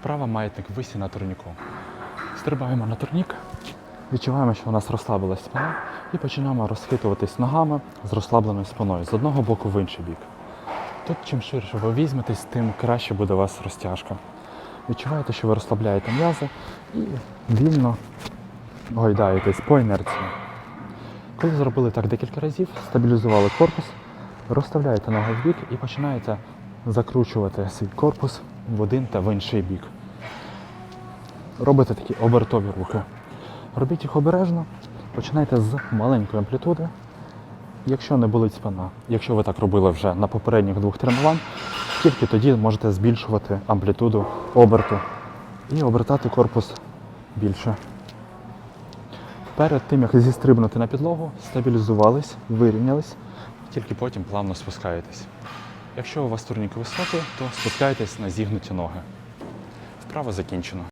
Вправа маятник висі на турніку. Стрибаємо на турнік, відчуваємо, що у нас розслабилась спина, і починаємо розхитуватись ногами з розслабленою спиною з одного боку в інший бік. Тут чим ширше ви візьметесь, тим краще буде у вас розтяжка. Відчуваєте, що ви розслабляєте м'язи і вільно гойдаєтесь по інерції. Коли зробили так декілька разів, стабілізували корпус, розставляєте ноги в бік і починаєте закручувати свій корпус в один та в інший бік. Робите такі обертові рухи. Робіть їх обережно, починайте з маленької амплітуди. Якщо не болить спина, якщо ви так робили вже на попередніх двох тренувань, тільки тоді можете збільшувати амплітуду оберту і обертати корпус більше. Перед тим, як зістрибнути на підлогу, стабілізувались, вирівнялись, тільки потім плавно спускаєтесь. Якщо у вас турнік високий, то спускайтесь на зігнуті ноги. Вправо закінчено.